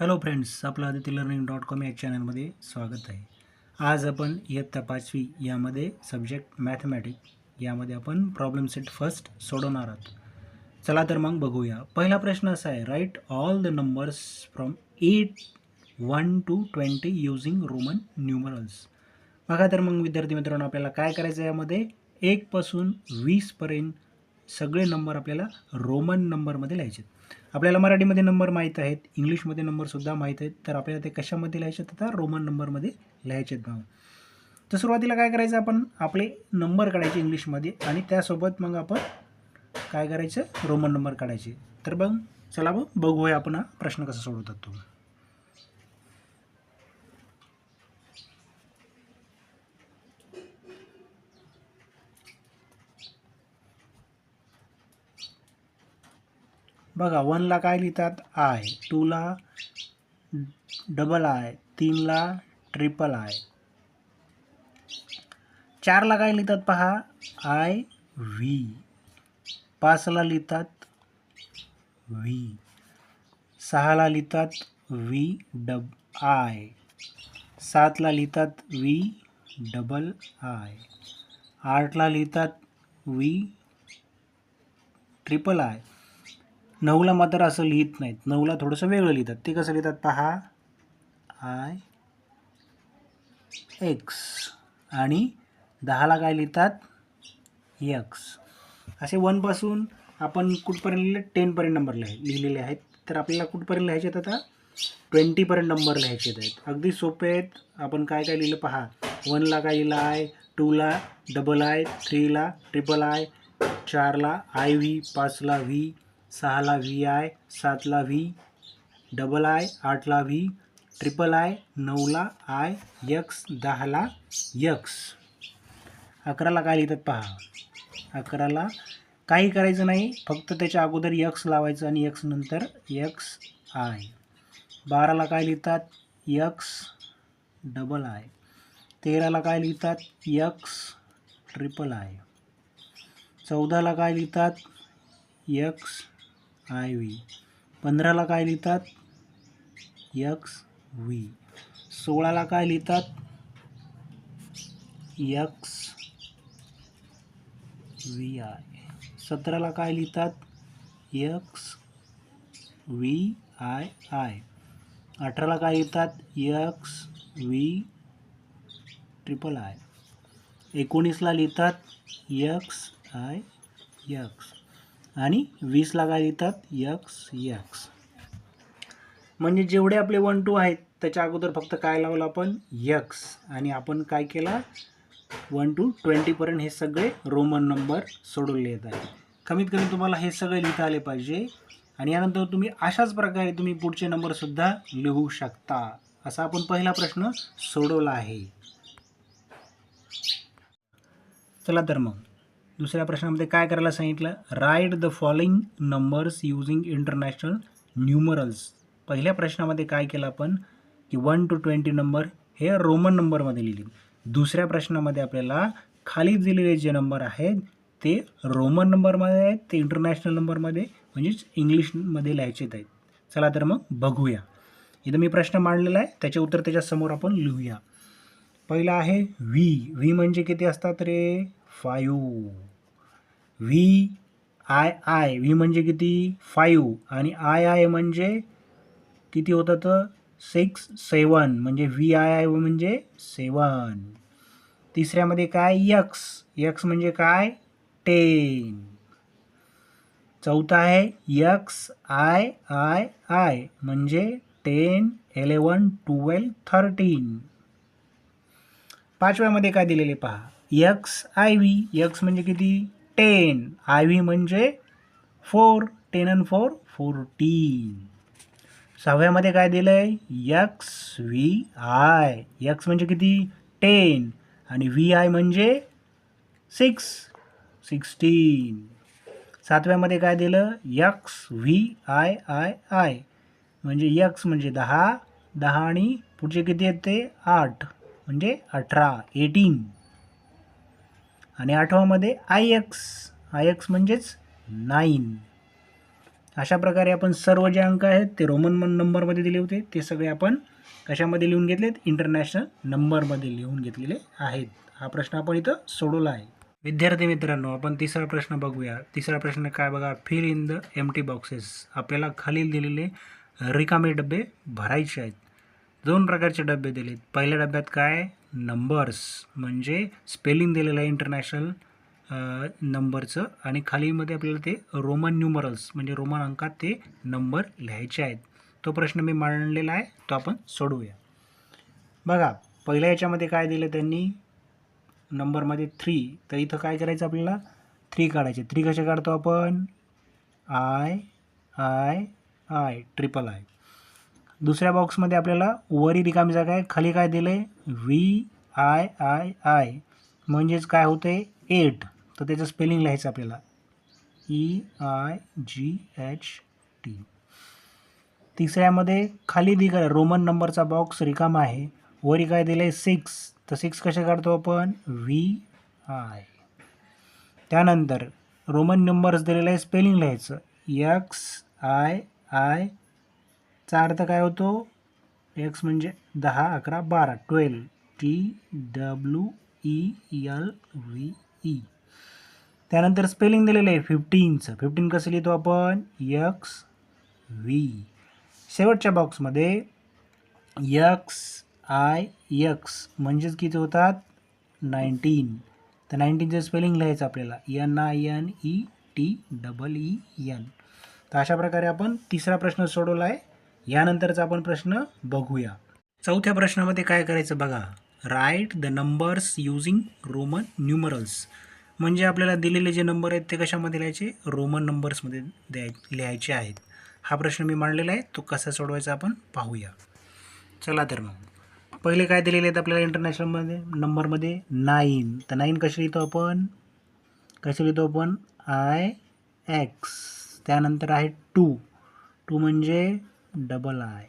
Hello friends आपलं Aditya learning dot com या चॅनलमध्ये स्वागत आहे. आज आपण इयत्ता पाचवी यामध्ये सब्जेक्ट मॅथमॅटिक यामध्ये आपण प्रॉब्लेम सेट फर्स्ट सोडवणार आहोत. चला तर मग बघूया. पहिला प्रश्न असा आहे write all the numbers from at one to twenty using Roman numerals बघा तर मग विद्यार्थी मित्रांनो आपल्याला काय करायचं आहे यामध्ये? एकपासून वीसपर्यंत सगळे नंबर आपल्याला रोमन नंबरमध्ये लिहायचे आहेत. आपल्याला मराठीमध्ये नंबर माहीत आहेत इंग्लिशमध्ये नंबरसुद्धा माहीत आहेत. तर आपल्याला ते कशामध्ये लिहायचे तथा रोमन नंबरमध्ये लिहायचे आहेत भाऊ. तर सुरुवातीला काय करायचं आपण? आपले नंबर काढायचे इंग्लिशमध्ये आणि त्यासोबत मग आपण काय करायचं? रोमन नंबर काढायचे. तर बघ चला बघ बघूया आपण हा प्रश्न कसा सोडवतात तो. बघा वनला काय लिहितात? आय टूला डबल आय तीनला ट्रिपल आय चारला काय लिहितात पहा? आय व्ही पाचला लिहितात व्ही सहाला लिहितात व्ही डब आय सातला लिहितात व्ही डबल आय आठला लिहितात व्ही ट्रिपल आय नऊला मात्र असं लिहित नाहीत. नऊला थोडंसं वेगळं लिहितात. ते कसं लिहितात पहा? आय एक्स आणि दहाला काय लिहितात? यक्स असे वनपासून आपण कुठपर्यंत लिहिले? टेनपर्यंत नंबर लिहाय लिहिलेले आहेत. तर आपल्याला कुठपर्यंत लिहायचे आहेत आता? ट्वेंटीपर्यंत नंबर लिहायचे आहेत. अगदी सोपे आहेत. आपण काय काय लिहिलं पहा? वनला काय लिहिलं आहे? टूला डबल आय थ्रीला ट्रिपल आय चारला आय व्ही पाचला व्ही सहाला व्ही आय सातला व्ही डबल आय आठला व्ही ट्रिपल आय नऊला आय यक्स दहाला यक्स. अकराला काय लिहितात पहा? अकराला काही करायचं नाही फक्त त्याच्या अगोदर यक्स लावायचं आणि यक्स नंतर यक्स आय. बाराला काय लिहितात? X double I. तेराला काय लिहितात? X triple I. चौदाला काय लिहितात? X I V. पंधराला काय लिहितात? X V. सोळाला काय लिहितात? X V I. सतराला काय लिहितात? X V I I. अठराला काय लिहितात? X V triple I. एकोणीसला लिहितात? X I X. आणि वीसला काय लिहितात यक्स यक्स. म्हणजे जेवढे आपले वन टू आहेत त्याच्या अगोदर फक्त काय लावलं आपण? यक्स. आणि आपण काय केला? वन टू ट्वेंटीपर्यंत हे सगळे रोमन नंबर सोडवले येत आहे कमीत कमी तुम्हाला हे सगळे लिहिता आले पाहिजे. आणि यानंतर तुम्ही अशाच प्रकारे तुम्ही पुढचे नंबरसुद्धा लिहू शकता. असा आपण पहिला प्रश्न सोडवला आहे. चला तर मग. दुसऱ्या प्रश्नामध्ये काय करायला सांगितलं? Write the following numbers using international numerals पहिल्या प्रश्नामध्ये काय केलं आपण? की वन टू ट्वेंटी नंबर हे रोमन नंबरमध्ये लिहिले. दुसऱ्या प्रश्नामध्ये आपल्याला खाली दिलेले जे नंबर आहेत ते रोमन नंबरमध्ये आहेत ते इंटरनॅशनल नंबरमध्ये म्हणजेच इंग्लिशमध्ये लिहायचे आहेत. चला तर मग बघूया. इथं मी प्रश्न मांडलेला आहे त्याचे उत्तर त्याच्यासमोर आपण लिहूया. पहिला आहे व्ही व्ही म्हणजे किती असतात रे? Five V I I. V म्हणजे किती? फायू आणि आय आय म्हणजे किती होतं तर? Six seven. म्हणजे व्ही आय आय म्हणजे सेवन. तिसऱ्यामध्ये काय? यक्स. यक्स म्हणजे काय? टेन. चौथा आहे यक्स आय आय आय. म्हणजे टेन एलेवन ट्वेल्व थर्टीन. पाचव्यामध्ये काय दिलेले पहा? यक्स आय व्ही यक्स म्हणजे किती? टेन. आय व्ही म्हणजे four. Ten and four fourteen. सहाव्यामध्ये काय दिलं आहे यक्स व्ही आय यक्स म्हणजे किती? टेन. आणि व्ही आय म्हणजे सिक्स. सिक्स्टीन. सातव्यामध्ये काय दिलं? X V I I I म्हणजे यक्स म्हणजे दहा दहा आणि पुढचे किती येते ते? आठ. म्हणजे अठरा. एटीन. आणि आठवामध्ये आय एक्स. आय एक्स म्हणजेच नाईन. अशा प्रकारे आपण सर्व जे अंक आहेत ते रोमन नंबरमध्ये दिले होते. ते सगळे आपण कशामध्ये लिहून घेतलेत? इंटरनॅशनल नंबरमध्ये लिहून घेतलेले आहेत. हा प्रश्न आपण इथं सोडवला आहे. विद्यार्थी मित्रांनो आपण तिसरा प्रश्न बघूया. तिसरा प्रश्न काय बघा? Fill in the empty boxes आपल्याला खालील दिलेले रिकामे डबे भरायचे आहेत. दोन प्रकारचे डबे दिलेत. पहिल्या डब्यात काय? नंबर्स म्हणजे स्पेलिंग दिलेलं आहे इंटरनॅशनल नंबरचं आणि खालीमध्ये आपल्याला ते रोमन न्यूमरल्स म्हणजे रोमन अंकात ते नंबर लिहायचे आहेत. तो प्रश्न मी मांडलेला आहे. तो आपण सोडवूया. बघा पहिल्या याच्यामध्ये काय दिलं त्यांनी? नंबरमध्ये थ्री तर इथं काय करायचं आपल्याला? थ्री काढायचे. थ्री कसे काढतो आपण? I I I triple I दुसऱ्या बॉक्समध्ये आपल्याला वरी रिकामी जागा आहे खाली काय दिलं आहे व्ही आय आय आय म्हणजेच काय होतं आहे एट तर त्याचं स्पेलिंग लिहायचं आपल्याला. E I G H T तिसऱ्यामध्ये खाली दि रोमन नंबरचा बॉक्स रिकामा आहे. वरी काय दिलं आहे सिक्स तर सिक्स कसे काढतो आपण? व्ही आय त्यानंतर रोमन नंबर्स दिलेला आहे. स्पेलिंग लिहायचं. यक्स आय आय चा अर्थ काय होतो? एक्स म्हणजे दहा अकरा बारा. Twelve. T W E L V E त्यानंतर स्पेलिंग दिलेलं आहे फिफ्टीनचं फिफ्टीन कसं लिहितो आपण? यक्स व्ही शेवटच्या बॉक्समध्ये यक्स आय यक्स म्हणजेच किती होतात? नाईन्टीन तर नाईन्टीनचं स्पेलिंग लिहायचं आपल्याला. N I N E T double E N तर अशा प्रकारे आपण तिसरा प्रश्न सोडवला आहे यानंतरचा आपण प्रश्न बघूया. चौथ्या प्रश्नामध्ये काय करायचं बघा? Write the numbers using Roman numerals म्हणजे आपल्याला दिलेले जे नंबर आहेत ते कशामध्ये लिहायचे? रोमन नंबर्समध्ये द्याय लिहायचे आहेत. हा प्रश्न मी मांडलेला आहे तो कसा सोडवायचा आपण पाहूया. चला तर मग. पहिले काय दिलेले आहेत आपल्याला इंटरनॅशनलमध्ये नंबरमध्ये नाईन तर नाईन कसे लिहितो आपण? कसे लिहितो आपण? आय एक्स त्यानंतर आहे टू टू म्हणजे डबल आय.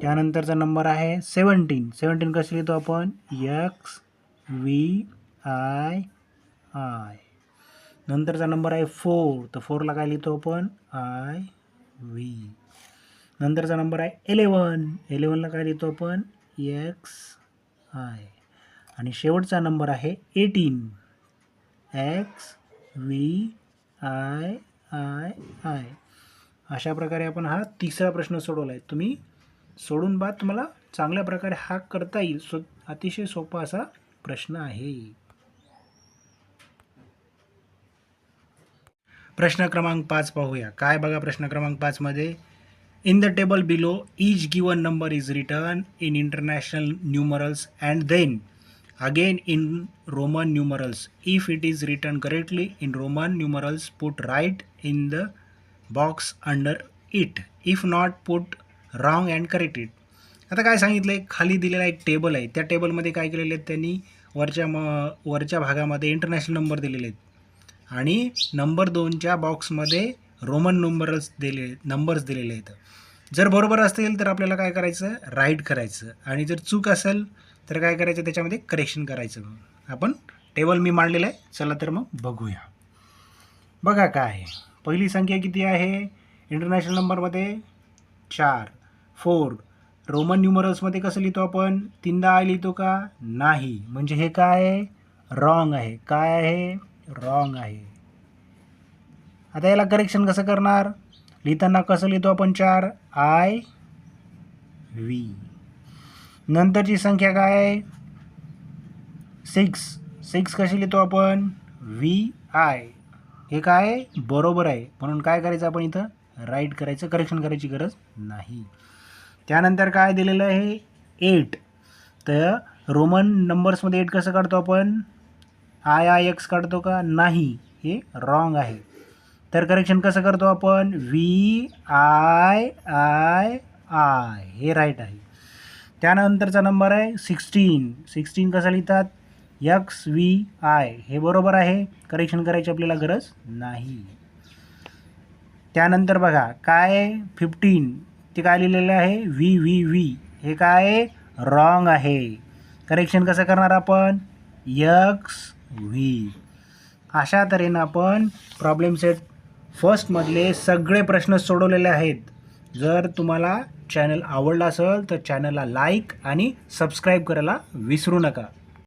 त्यानंतरचा नंबर आहे सेवन्टीन. सेवन्टीन कसे लिहितो आपण? X V I I. नंतरचा नंबर आहे फोर. तर फोरला काय लिहितो आपण? I V. नंतरचा नंबर आहे एलेवन एलेवनला काय लिहितो आपण? X I. आणि शेवटचा नंबर आहे eighteen. X V I I I. अशा प्रकारे आपण हा तिसरा प्रश्न सोडवला आहे तुम्ही सोडून बा तुम्हाला चांगल्या प्रकारे हा करता येईल सो अतिशय सोपा असा प्रश्न आहे. प्रश्न क्रमांक पाच पाहूया. काय बघा प्रश्न क्रमांक पाचमध्ये in the table below is given number is written in international numerals and then again in Roman numerals if it is written correctly in Roman numerals put right in the box under it. If not put wrong and correct it आता काय सांगितलं आहे खाली दिलेला एक table आहे. त्या टेबलमध्ये काय केलेले आहेत त्यांनी? वरच्या म वरच्या भागामध्ये इंटरनॅशनल नंबर दिलेले आहेत. आणि नंबर दोनच्या बॉक्समध्ये रोमन नंबरच दिले नंबर्स दिलेले आहेत. जर बरोबर असतील तर आपल्याला काय करायचं? राईट करायचं. आणि जर चूक असेल तर काय करायचं? त्याच्यामध्ये करेक्शन करायचं. आपण टेबल मी मांडलेलं आहे. चला तर मग बघूया. बघा काय आहे. पहिली संख्या किती आहे? इंटरनॅशनल नंबरमध्ये चार. फोर रोमन न्यूमरल्समध्ये कसं लिहितो आपण? तीनदा आय लिहितो का? नाही. म्हणजे हे काय? आहे रॉंग आहे. काय आहे? रॉंग आहे. आता याला करेक्शन कसं करणार? लिहिताना कसं लिहितो आपण चार? आय व्ही नंतरची संख्या काय आहे? सिक्स सिक्स कशी लिहितो आपण? व्ही आय हे काय आहे? बरोबर आहे. म्हणून काय करायचं आपण इथं? राईट करायचं करेक्शन करायची गरज नाही. त्यानंतर काय दिलेलं आहे? एट तर रोमन नंबर्समध्ये एट कसं काढतो आपण? आय आय एक्स काढतो का? नाही. हे रॉंग आहे. तर करेक्शन कसं करतो आपण? व्ही आय आय आय हे राईट आहे. त्यानंतरचा नंबर आहे सिक्स्टीन सिक्स्टीन कसं लिहितात? यक्स व्ही आय हे बरोबर आहे? करेक्शन करायची आपल्याला गरज नाही. त्यानंतर बघा काय फिफ्टीन ते काय लिहिलेलं आहे? व्ही व्ही व्ही हे काय रॉंग आहे. करेक्शन कसं करणार आपण? यक्स व्ही अशा तऱ्हेनं आपण प्रॉब्लेम सेट फर्स्टमधले सगळे प्रश्न सोडवलेले आहेत. जर तुम्हाला चॅनल आवडला असेल तर चॅनलला लाईक आणि सबस्क्राईब करायला विसरू नका.